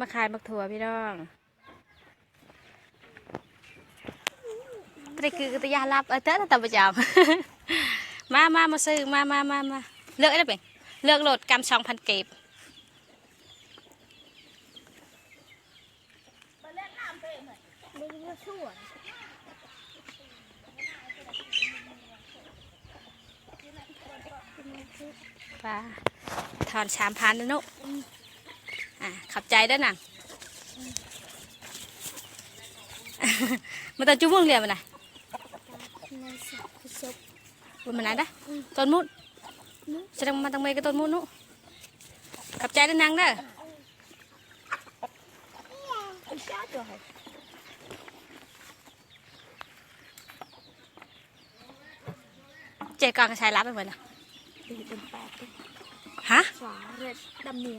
มาขายมักถั่วพี่น้องตรีคือตยาลับเออเต้นตะประจำมามามาซื้อมามามามาเลือกได้ไหมเลือกโหลดกำสองพันเก็บปลาถอนสามพันนะนุ อะขับใจด้วยน่ะมันตอนจุ้งเรียนมันนะในสักศพบนมันไหนได้ต้นมุดแสดงว่ามันต้องไปกับต้นมุดนุขับใจด้วยนางเด้อไอ้ชาตัวเจ๊กองกระชายรับไปเหมือนน่ะตีเป็นแปดฮะสาเร็ดดำเนีย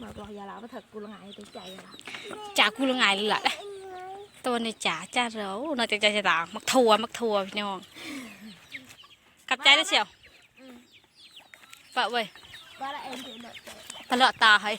ม่ก็เดินสิบช้าบอกอาละหาพันเด้ออ่าไว้ล่ะพระเจ้าเด็กเตือเจ้าเจอะไงฮะมาบอกอย่าลาว่าถิดกูละไงตัวใจลาจ่ากูละไงเลยล่ะตัวในจ่าจ้าเรานอกจากจจะต่างมักทัวมักทัวพี่น้องขับใจได้เชียวปะเว้ยว่าละเองคือเด็กปะเลาะตาให้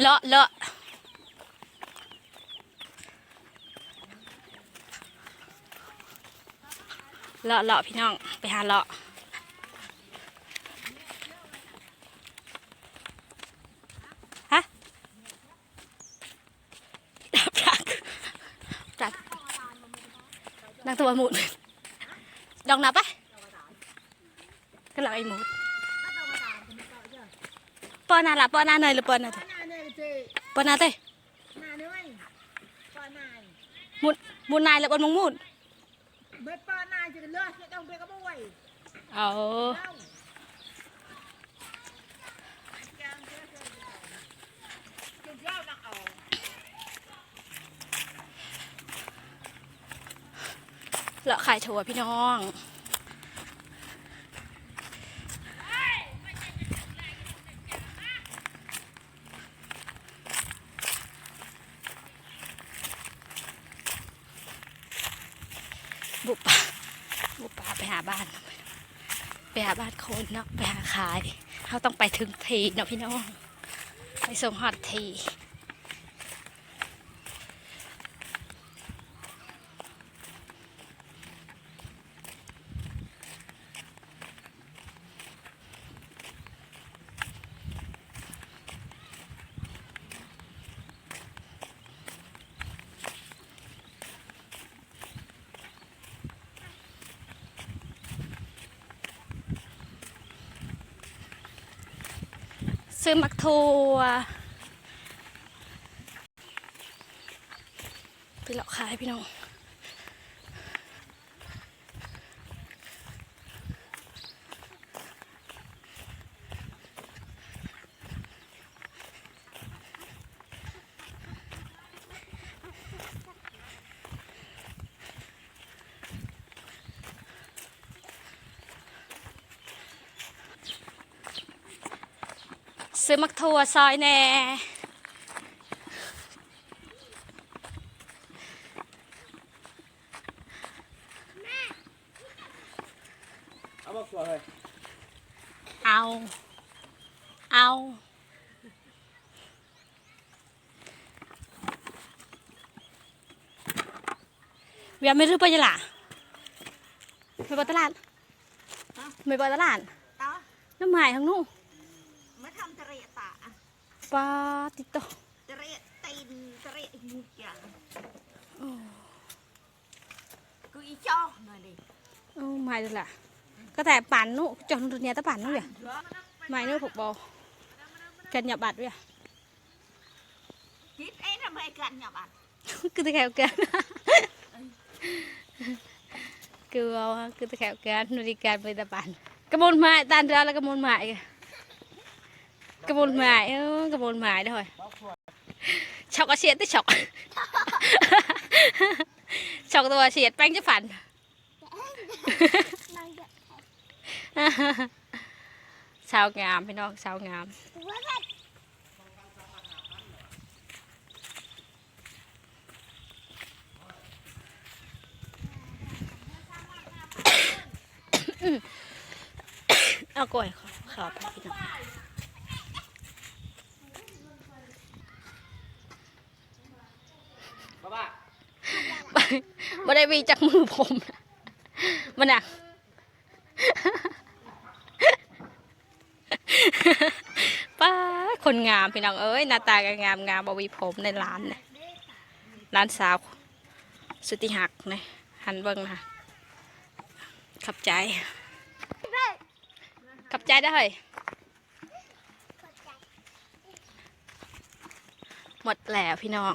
เลาะเลาะเลาะเลาะพี่น้องไปหาเลาะปลักปลักนั่งตัวหมุนดองนับปะก็หลับไอ้หมูปอนาละปอนาเนยหรือ ปอนาเถอะนาเนี่ยเจ๊ปอนาเต้นาเนี่ยปอนายมุนมุนนายแล้วบนมงมุนเบ็ดปอนายจะเลือกไม่ต้องเบ็ดก็ไม่ไหวเอา เลาเลาะขายถั่วพี่น้องบุปผาบุปผาไปหาบ้าน ไปหาบ้านคนเนาะไปหาขายเขาต้องไปถึงทีเนาะพี่น้อง ไปส่งฮอดที ซื้อมักทัวไปหลอกขายพี่น้อง ซื้อมักทัวซอยแหน่เอามาขวดเลยเอา เอาเวียไม่รู้ไปยังล่ะไม่ไปตลาดไม่ไปตลาดต่อน้ำหมายทางนู้น มาทำตะเรียตา ปลาติดต่อตะเรียตีนตะเรียมุกอย่างกูอีจ้อหน่อยดิเอาหมายเลยล่ะก็แต่ปั่นนู้นจนตัวเนี้ยตะปั่น นู้นเวียหมายนู้นผูกบอกันหยับบัตรเวียคิดเอ้ทำไมกันหยับอะคือตะแคงกันคือเอาคือตะแคงกันนุริการไปตะปั่นกระมวลไม้ตานเรือแล้วกระมวลไม้กระมวลไม้เออกระมวลไม้ด้วยเอาขวดช็อกก็เฉียดได้ช็อกช็อกตัวเฉียดแป้งจะฝันชาวงามพี่น้องชาวงามเอากล้วยขอขอไปพี่น้อง บ้าบ้า ไม่ได้วีจากมือผมมันอะป้าคนงามพี่น้องเอ้ยหน้าตาก็งามงามบวีผมในร้านเนี่ยร้านสาว สุติหักเนะหันเบิ้งนะขับใจ ขับใจได้เลยหมดแล้วพี่น้อง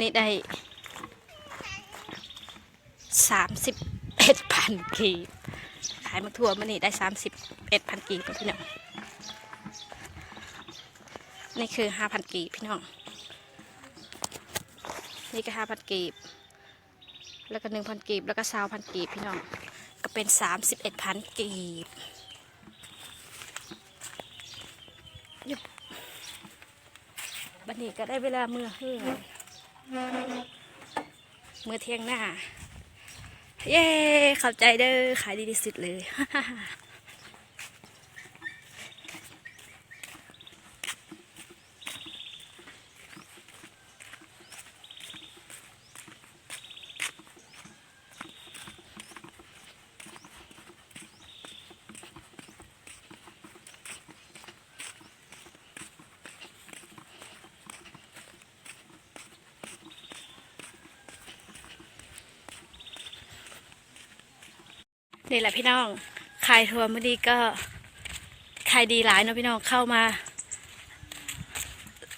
นี่ได้ สามสิบเอ็ดพันกีบขายมาทั่วมานี่ได้สามสิบเอ็ดพันกีบพี่น้องนี่คือห้าพันกีบพี่น้อง นี่ก็ห้าพันกีบ แล้วก็หนึ่งพันกีบ แล้วก็สาวพันกีบพี่น้อง ก็เป็นสามสิบเอ็ดพันกีบบันนี้ก็ได้เวลาเมื่อเฮือเมื่อเที่ยงหน้า เย้ขอบใจเด้อขายดีที่สุดเลย นี่แหละพี่น้องขายทัวร์เมื่อดีก็ขายดีหลายเนาะพี่น้องเข้ามา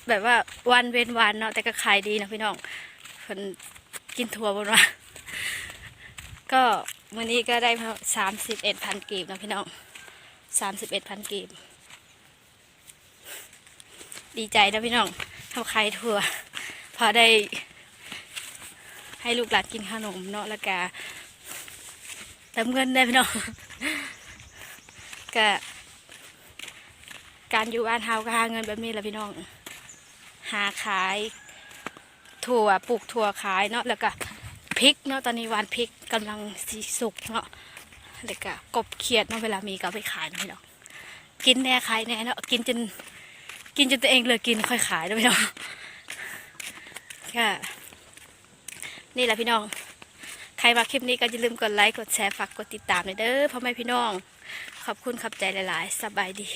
แบบว่าวันเว้นวันเนาะแต่ก็ขายดีเนาะพี่น้องคนกินทัวร์บนว่าก็วันนี้ก็ได้มาสามสิบเอ็ดพันกีบเนาะพี่น้องสามสิบเอ็ดพันกีบ ดีใจนะพี่น้องทำขายทัวร์พอได้ให้ลูกหลานกินขนมเนาะแล้วก็ เติมเงินได้พี่น้องก็การอยู่บ้านเฮาก็หาเงินแบบนี้แหละพี่น้อง หาขาย ถั่วปลูกถั่วขายเนาะแล้วก็พริกเนาะตอนนี้หวานพริกกำลังสีสุกเนาะแล้วก็กบเขียดเนาะเวลามีก็ไปขายนะพี่น้องกินแน่ขายแน่เนาะกินจนกินจนตัวเองเลยกินค่อยขายนะพี่น้องก็นี่แหละพี่น้อง ใครมาคลิปนี้ก็อย่าลืมกดไลค์ กดแชร์ ฝากกดติดตามเลยเด้อพ่อแม่พี่น้อง ขอบคุณขับใจหลาย ๆ สบายดี